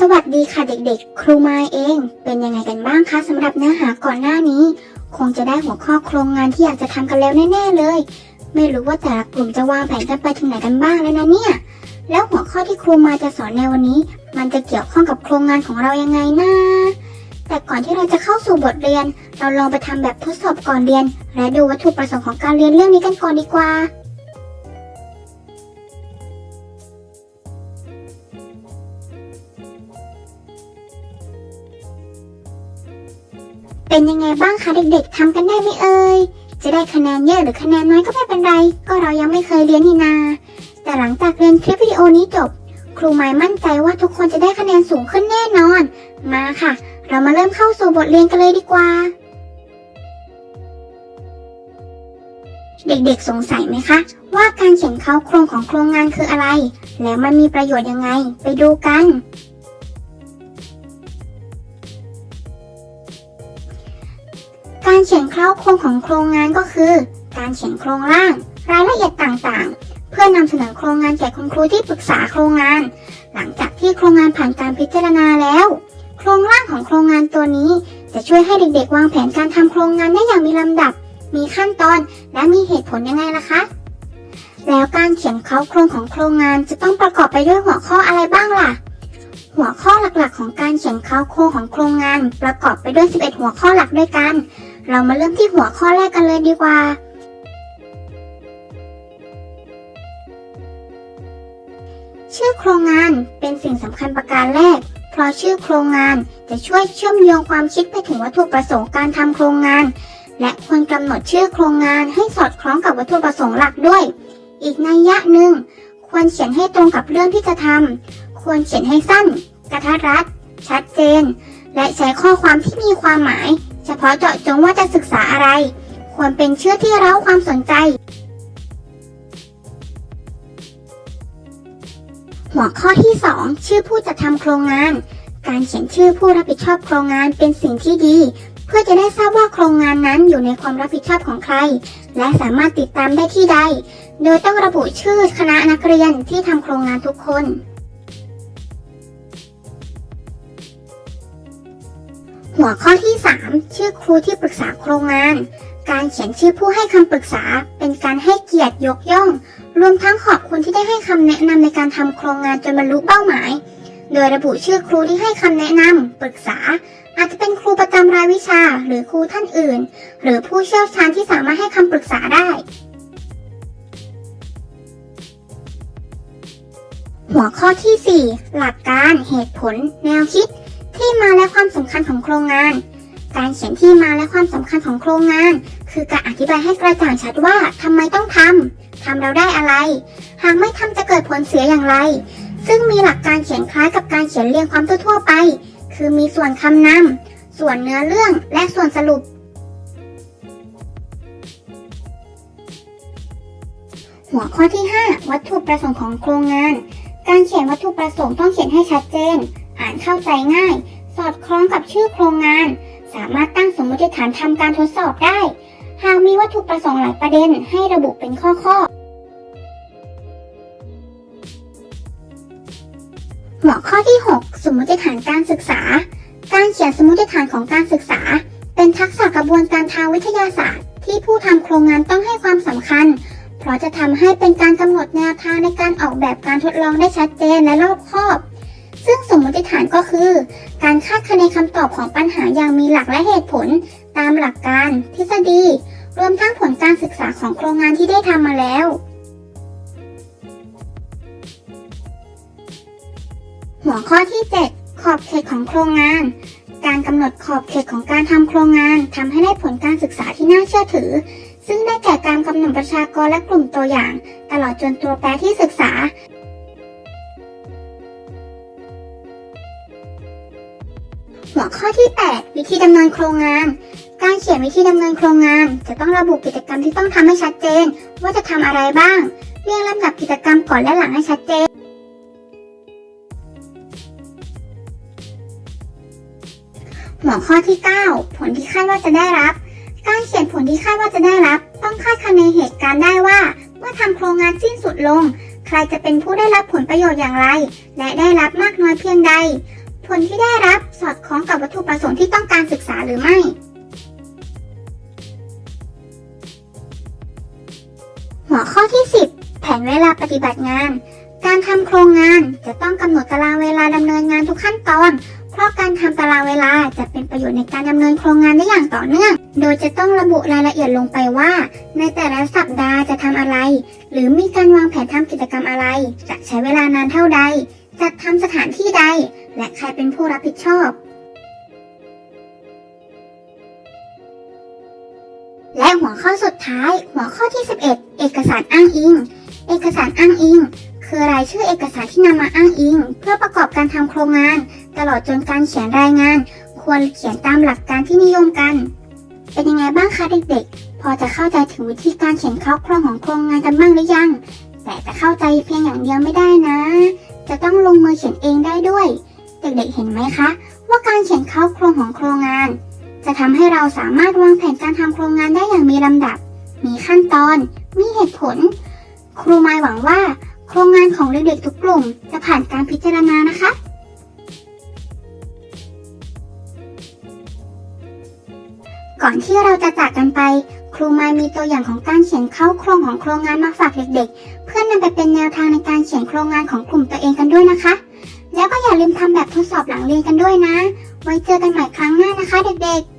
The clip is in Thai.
สวัสดีค่ะเด็กๆ ครูมาเอง เป็นยังไงกันบ้างคะสำหรับเนื้อหาก่อนหน้านี้ คงจะได้หัวข้อโครงงานที่อยากจะทำกันแล้วแน่ๆเลย ไม่รู้ว่าแต่ละกลุ่มจะวางแผนกันไปถึงไหนกันบ้างแล้วนะเนี่ย แล้วหัวข้อที่ครูมาจะสอนในวันนี้ มันจะเกี่ยวข้องกับโครงงานของเรายังไงนะแต่ก่อนที่เราจะเข้าสู่บทเรียน เราลองไปทำแบบทดสอบก่อนเรียน และดูวัตถุประสงค์ของการเรียนเรื่องนี้กันก่อนดีกว่า เป็นยังไงบ้างคะเด็กๆทำกันได้ไหมเอ่ย จะได้คะแนนเยอะหรือคะแนนน้อยก็ไม่เป็นไร ก็เรายังไม่เคยเรียนนี่นา แต่หลังจากเรียนคลิปวิดีโอนี้จบ ครูหมายมั่นใจว่าทุกคนจะได้คะแนนสูงขึ้นแน่นอน มาค่ะ เรามาเริ่มเข้าสู่บทเรียนกันเลยดีกว่า เด็กๆสงสัยไหมคะ ว่าการเขียนเข้าโครงของโครงงานคืออะไร แล้วมันมีประโยชน์ยังไง ไปดูกัน เขียนเคล้าโครงของโครงงานก็คือ การเขียนโครงร่าง รายละเอียดต่างๆ เพื่อนำเสนอโครงงานแก่คุณครูที่ปรึกษาโครงงาน หลังจากที่โครงงานผ่านการพิจารณาแล้ว โครงร่างของโครงงานตัวนี้ จะช่วยให้เด็กๆ วางแผนการทำโครงงานได้อย่างมีลำดับ มีขั้นตอนและมีเหตุผลยังไงล่ะคะ แล้วการเขียนเคล้าโครงของโครงงานจะต้องประกอบไปด้วยหัวข้ออะไรบ้างล่ะหัวข้อหลักๆ ของการเขียนเค้าโครงของโครงงาน ประกอบไปด้วย 11 หัวข้อหลักด้วยกัน เรามาเริ่มที่หัวข้อแรกกันเลยดีกว่า ชื่อโครงงานเป็นสิ่งสำคัญประการแรก เพราะชื่อโครงงานจะช่วยเชื่อมโยงความคิดไปถึงวัตถุประสงค์การทำโครงงาน และควรกำหนดชื่อโครงงานให้สอดคล้องกับวัตถุประสงค์หลักด้วย อีกนัยยะหนึ่งควรเขียนให้ตรงกับเรื่องที่จะทำควรเขียนให้สั้น กระทัดรัด ชัดเจน และใช้ข้อความที่มีความหมาย เฉพาะเจาะจงว่าจะศึกษาอะไร ควรเป็นชื่อที่เร้าความสนใจ หัวข้อที่ 2 ชื่อผู้จัดทำโครงงาน การเขียนชื่อผู้รับผิดชอบโครงงานเป็นสิ่งที่ดี เพื่อจะได้ทราบว่าโครงงานนั้นอยู่ในความรับผิดชอบของใคร และสามารถติดตามได้ที่ใด โดยต้องระบุชื่อคณะนักเรียนที่ทำโครงงานทุกคน หัวข้อที่ 3 ชื่อครูที่ปรึกษาโครงงาน การเขียนชื่อผู้ให้คำปรึกษา เป็นการให้เกียรติยกย่อง รวมทั้งขอบคุณที่ได้ให้คำแนะนำในการทำโครงงานจนบรรลุเป้าหมาย โดยระบุชื่อครูที่ให้คำแนะนำปรึกษา อาจจะเป็นครูประจำรายวิชา หรือครูท่านอื่น หรือผู้เชี่ยวชาญที่สามารถให้คำปรึกษาได้ หัวข้อที่ 4 หลักการเหตุผล แนวคิด ที่มาและความสำคัญของโครงงาน การเขียนที่มาและความสำคัญของโครงงาน คือการอธิบายให้กระจ่างชัดว่าทำไมต้องทำทำเราได้อะไร หากไม่ทำจะเกิดผลเสียอย่างไร ซึ่งมีหลักการเขียนคล้ายกับการเขียนเรียงความทั่วไป คือมีส่วนคำนำส่วนเนื้อเรื่องและส่วนสรุปหัวข้อที่ 5 วัตถุประสงค์ของโครงงาน การเขียนวัตถุประสงค์ต้องเขียนให้ชัดเจน อ่านเข้าใจง่าย สอดคล้องกับชื่อโครงงาน สามารถตั้งสมมติฐานทำการทดสอบได้ หากมีวัตถุประสงค์หลายประเด็นให้ระบุเป็นข้อข้อหัวข้อที่ 6 สมมติฐานการศึกษา การเขียนสมมติฐานของการศึกษา เป็นทักษะกระบวนการทางวิทยาศาสตร์ ที่ผู้ทำโครงงานต้องให้ความสำคัญ เพราะจะทำให้เป็นการกำหนดแนวทางในการออกแบบการทดลองได้ชัดเจนและรอบคอบ ซึ่งสมมติฐานก็คือ การคาดคะเนคำตอบของปัญหาอย่างมีหลักและเหตุผล ตามหลักการ ทฤษฎี รวมทั้งผลการศึกษาของโครงงานที่ได้ทำมาแล้ว หัวข้อที่ 7 ขอบเขตของโครงงาน การกำหนดขอบเขตของการทำโครงงานทำให้ได้ผลการศึกษาที่น่าเชื่อถือซึ่งได้แก่การกำหนดประชากรและกลุ่มตัวอย่าง ตลอดจนตัวแปรที่ศึกษา หัวข้อที่ 8 วิธีดำเนินโครงงาน การเขียนวิธีดำเนินโครงงาน จะต้องระบุกิจกรรมที่ต้องทำให้ชัดเจน ว่าจะทำอะไรบ้าง เรียงลำดับกิจกรรมก่อนและหลังให้ชัดเจน หัวข้อที่ 9 ผลที่คาดว่าจะได้รับ การเขียนผลที่คาดว่าจะได้รับ ต้องคาดคะเนเหตุการณ์ได้ว่า เมื่อทำโครงงานสิ้นสุดลง ใครจะเป็นผู้ได้รับผลประโยชน์อย่างไร และได้รับมากน้อยเพียงใด ผลที่ได้รับสอดคล้องกับวัตถุประสงค์ที่ต้องการศึกษาหรือไม่ หัวข้อที่ 10 แผนเวลาปฏิบัติงาน การทำโครงงานจะต้องกำหนดตารางเวลาดำเนินงานทุกขั้นตอน เพราะการทำตารางเวลาจะเป็นประโยชน์ในการดำเนินโครงงานได้อย่างต่อเนื่อง โดยจะต้องระบุรายละเอียดลงไปว่า ในแต่ละสัปดาห์จะทำอะไร หรือมีการวางแผนทำกิจกรรมอะไร จะใช้เวลานานเท่าใดจัดทำสถานที่ใด และใครเป็นผู้รับผิดชอบ และหัวข้อสุดท้าย หัวข้อที่ 11 เอกสารอ้างอิง เอกสารอ้างอิง คือรายชื่อเอกสารที่นำมาอ้างอิง เพื่อประกอบการทำโครงงาน ตลอดจนการเขียนรายงาน ควรเขียนตามหลักการที่นิยมกัน เป็นยังไงบ้างคะเด็กๆ พอจะเข้าใจถึงวิธีการเขียนคร่าวๆของโครงงานกันบ้างหรือยังแต่จะเข้าใจเพียงอย่างเดียวไม่ได้นะ จะต้องลงมือเขียนเองได้ด้วย เด็กๆเห็นไหมคะ ว่าการเขียนคร่าโครงของโครงงาน จะทำให้เราสามารถวางแผนการทำโครงงานได้อย่างมีลำดับ มีขั้นตอน มีเหตุผล ครูหมายหวังว่า โครงงานของเด็กๆทุกกลุ่ม จะผ่านการพิจารณานะคะก่อนที่เราจะจากกันไป ครูไมายมีตัวอย่างของการเขียนเข้าโครงของโครงงานมาฝากเด็กๆ เพื่อนำไปเป็นแนวทางในการเขียนโครงงานของกลุ่มตัวเองกันด้วยนะคะ แล้วก็อย่าลืมทำแบบทดสอบหลังเรียนกันด้วยนะ ไว้เจอกันใหม่ครั้งหน้านะคะเด็กๆ